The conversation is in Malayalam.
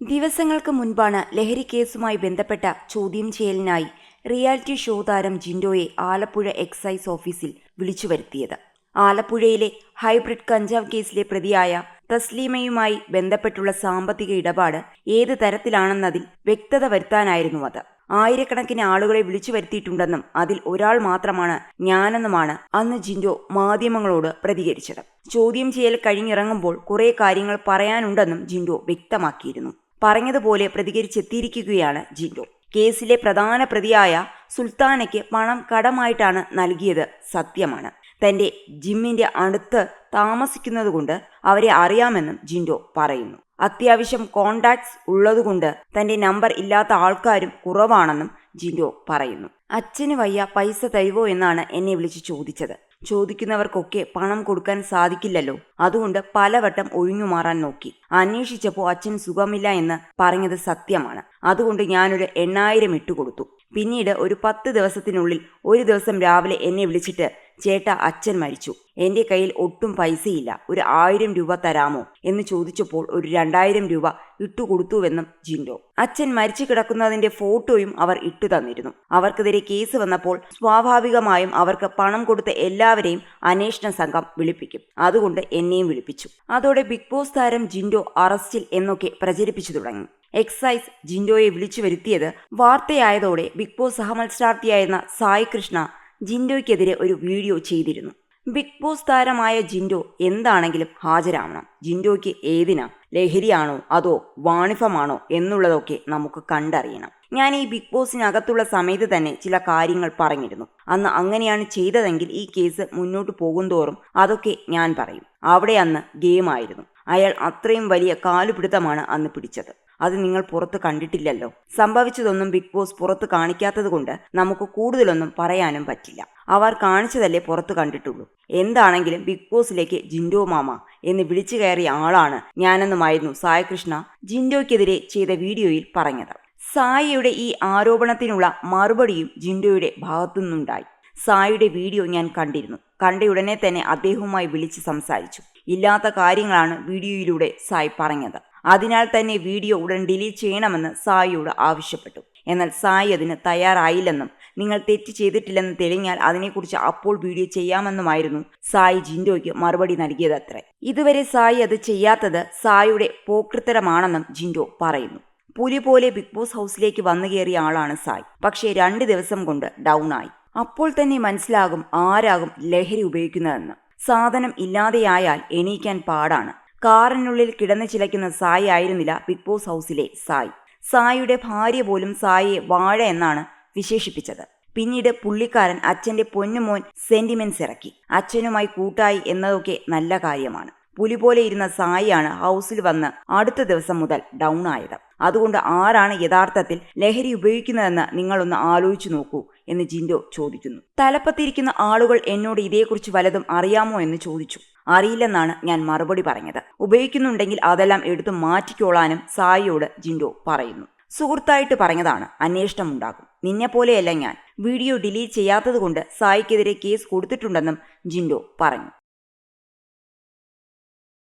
ദിവസങ്ങൾക്ക് മുൻപാണ് ലഹരി കേസുമായി ബന്ധപ്പെട്ട ചോദ്യം ചെയ്യലിനായി റിയാലിറ്റി ഷോ താരം ജിൻഡോയെ ആലപ്പുഴ എക്സൈസ് ഓഫീസിൽ വിളിച്ചു വരുത്തിയത് ആലപ്പുഴയിലെ ഹൈബ്രിഡ് കഞ്ചാവ് കേസിലെ പ്രതിയായ തസ്ലീമയുമായി ബന്ധപ്പെട്ടുള്ള സാമ്പത്തിക ഇടപാട് ഏത് തരത്തിലാണെന്നതിൽ വ്യക്തത വരുത്താനായിരുന്നു അത്. ആയിരക്കണക്കിന് ആളുകളെ വിളിച്ചു വരുത്തിയിട്ടുണ്ടെന്നും അതിൽ ഒരാൾ മാത്രമാണ് ഞാനെന്നുമാണ് അന്ന് ജിൻഡോ മാധ്യമങ്ങളോട് പ്രതികരിച്ചത്. ചോദ്യം ചെയ്യൽ കഴിഞ്ഞിറങ്ങുമ്പോൾ കുറേ കാര്യങ്ങൾ പറയാനുണ്ടെന്നും ജിൻഡോ വ്യക്തമാക്കിയിരുന്നു. പറഞ്ഞതുപോലെ പ്രതികരിച്ചെത്തിയിരിക്കുകയാണ് ജിൻഡോ. കേസിലെ പ്രധാന പ്രതിയായ സുൽത്താനയ്ക്ക് പണം കടമായിട്ടാണ് നൽകിയത് സത്യമാണ്. തന്റെ ജിമ്മിന്റെ അടുത്ത് താമസിക്കുന്നതുകൊണ്ട് അവരെ അറിയാമെന്നും ജിൻഡോ പറയുന്നു. അത്യാവശ്യം കോണ്ടാക്ട്സ് ഉള്ളതുകൊണ്ട് തന്റെ നമ്പർ ഇല്ലാത്ത ആൾക്കാരും കുറവാണെന്നും ജിൻഡോ പറയുന്നു. അച്ഛന് വയ്യ പൈസ തരുവോ എന്നാണ് എന്നെ വിളിച്ച് ചോദിച്ചത്. ചോദിക്കുന്നവർക്കൊക്കെ പണം കൊടുക്കാൻ സാധിക്കില്ലല്ലോ. അതുകൊണ്ട് പലവട്ടം ഒഴിഞ്ഞു മാറാൻ നോക്കി. അന്വേഷിച്ചപ്പോൾ അച്ഛൻ സുഖമില്ല എന്ന് പറഞ്ഞത് സത്യമാണ്. അതുകൊണ്ട് ഞാനൊരു എണ്ണായിരം ഇട്ടുകൊടുത്തു. പിന്നീട് ഒരു പത്ത് ദിവസത്തിനുള്ളിൽ ഒരു ദിവസം രാവിലെ എന്നെ വിളിച്ചിട്ട് ചേട്ടാ അച്ഛൻ മരിച്ചു. എന്റെ കയ്യിൽ ഒട്ടും പൈസയില്ല. ഒരു ആയിരം രൂപ തരാമോ? എന്ന് ചോദിച്ചപ്പോൾ ഒരു രണ്ടായിരം രൂപ ഇട്ടുകൊടുത്തുവെന്നും ജിൻഡോ. അച്ഛൻ മരിച്ചു കിടക്കുന്നതിന്റെ ഫോട്ടോയും അവർ ഇട്ടു തന്നിരുന്നു. അവർക്കെതിരെ കേസ് വന്നപ്പോൾ സ്വാഭാവികമായും അവർക്ക് പണം കൊടുത്ത എല്ലാവരെയും അന്വേഷണ സംഘം വിളിപ്പിക്കും. അതുകൊണ്ട് എന്നെയും വിളിപ്പിച്ചു. അതോടെ ബിഗ് ബോസ് താരം ജിൻഡോ അറസ്റ്റിൽ എന്നൊക്കെ പ്രചരിപ്പിച്ചു തുടങ്ങി. എക്സൈസ് ജിൻഡോയെ വിളിച്ചു വരുത്തിയത് വാർത്തയായതോടെ ബിഗ് ബോസ് സഹമത്സരാർത്ഥിയായിരുന്ന സായി കൃഷ്ണ ജിൻഡോയ്ക്കെതിരെ ഒരു വീഡിയോ ചെയ്തിരുന്നു. ബിഗ് ബോസ് താരമായ ജിൻഡോ എന്താണെങ്കിലും ഹാജരാവണം. ജിൻഡോയ്ക്ക് ഏതിനാ? ലഹരിയാണോ അതോ വാണിഫമാണോ എന്നുള്ളതൊക്കെ നമുക്ക് കണ്ടറിയണം. ഞാൻ ഈ ബിഗ് ബോസിനകത്തുള്ള സമയത്ത് തന്നെ ചില കാര്യങ്ങൾ പറഞ്ഞിരുന്നു. അന്ന് അങ്ങനെയാണ് ചെയ്തതെങ്കിൽ ഈ കേസ് മുന്നോട്ട് പോകും തോറും അതൊക്കെ ഞാൻ പറയും. അവിടെ അന്ന് ഗെയിമായിരുന്നു. അയാൾ അത്രയും വലിയ കാലുപിടുത്തമാണ് അന്ന് പിടിച്ചത്. അത് നിങ്ങൾ പുറത്ത് കണ്ടിട്ടില്ലല്ലോ. സംഭവിച്ചതൊന്നും ബിഗ് ബോസ് പുറത്ത് കാണിക്കാത്തത് കൊണ്ട് നമുക്ക് കൂടുതലൊന്നും പറയാനും പറ്റില്ല. അവർ കാണിച്ചതല്ലേ പുറത്ത് കണ്ടിട്ടുള്ളൂ. എന്താണെങ്കിലും ബിഗ് ബോസിലേക്ക് ജിൻഡോ മാമ എന്ന് വിളിച്ചു കയറിയ ആളാണ് ഞാനെന്നുമായിരുന്നു സായകൃഷ്ണ ജിൻഡോയ്ക്കെതിരെ ചെയ്ത വീഡിയോയിൽ പറഞ്ഞത്. സായിയുടെ ഈ ആരോപണത്തിനുള്ള മറുപടിയും ജിൻഡോയുടെ ഭാഗത്തുനിന്നുണ്ടായി. സായിയുടെ വീഡിയോ ഞാൻ കണ്ടിരുന്നു. കണ്ടയുടനെ തന്നെ അദ്ദേഹവുമായി വിളിച്ച് സംസാരിച്ചു. ഇല്ലാത്ത കാര്യങ്ങളാണ് വീഡിയോയിലൂടെ സായി പറഞ്ഞത്. അതിനാൽ തന്നെ വീഡിയോ ഉടൻ ഡിലീറ്റ് ചെയ്യണമെന്ന് സായിയോട് ആവശ്യപ്പെട്ടു. എന്നാൽ സായി അതിന് തയ്യാറായില്ലെന്നും നിങ്ങൾ തെറ്റ് ചെയ്തിട്ടില്ലെന്ന് തെളിഞ്ഞാൽ അതിനെക്കുറിച്ച് അപ്പോൾ വീഡിയോ ചെയ്യാമെന്നുമായിരുന്നു സായി ജിൻഡോയ്ക്ക് മറുപടി നൽകിയതത്രേ. ഇതുവരെ സായി അത് ചെയ്യാത്തത് സായിയുടെ പോക്കൃത്തരമാണെന്നും ജിൻഡോ പറയുന്നു. പുലി പോലെ ബിഗ് ബോസ് ഹൗസിലേക്ക് വന്നു കയറിയ ആളാണ് സായി. പക്ഷേ രണ്ട് ദിവസം കൊണ്ട് ഡൗൺ ആയി അപ്പോൾ തന്നെ മനസ്സിലാകും ആരാകും ലഹരി ഉപയോഗിക്കുന്നതെന്ന്. സാധനം ഇല്ലാതെയായാൽ എണീക്കാൻ പാടാണ്. കാറിനുള്ളിൽ കിടന്നു ചിലയ്ക്കുന്ന സായി ആയിരുന്നില്ല ബിഗ് ബോസ് ഹൗസിലെ സായി. സായിയുടെ ഭാര്യ പോലും സായിയെ വാഴ എന്നാണ് വിശേഷിപ്പിച്ചത്. പിന്നീട് പുള്ളിക്കാരൻ അച്ഛന്റെ പൊന്നുമോൻ സെന്റിമെന്റ്സ് ഇറക്കി. അച്ഛനുമായി കൂട്ടായി എന്നതൊക്കെ നല്ല കാര്യമാണ്. പുലി പോലെ ഇരുന്ന സായിയാണ് ഹൗസിൽ വന്ന് അടുത്ത ദിവസം മുതൽ ഡൗൺ ആയത്. അതുകൊണ്ട് ആരാണ് യഥാർത്ഥത്തിൽ ലഹരി ഉപയോഗിക്കുന്നതെന്ന് നിങ്ങളൊന്ന് ആലോചിച്ചു നോക്കൂ എന്ന് ജിൻഡോ ചോദിക്കുന്നു. തലപ്പത്തിരിക്കുന്ന ആളുകൾ എന്നോട് ഇതേക്കുറിച്ച് വലതും അറിയാമോ എന്ന് ചോദിച്ചു. അറിയില്ലെന്നാണ് ഞാൻ മറുപടി പറഞ്ഞത്. ഉപയോഗിക്കുന്നുണ്ടെങ്കിൽ അതെല്ലാം എടുത്തു മാറ്റിക്കോളാനും സായിയോട് ജിൻഡോ പറയുന്നു. സുഹൃത്തായിട്ട് പറഞ്ഞതാണ് അന്വേഷണം ഉണ്ടാകും നിന്നെപ്പോലെയല്ല ഞാൻ. വീഡിയോ ഡിലീറ്റ് ചെയ്യാത്തതുകൊണ്ട് സായിക്കെതിരെ കേസ് കൊടുത്തിട്ടുണ്ടെന്നും ജിൻഡോ പറഞ്ഞു.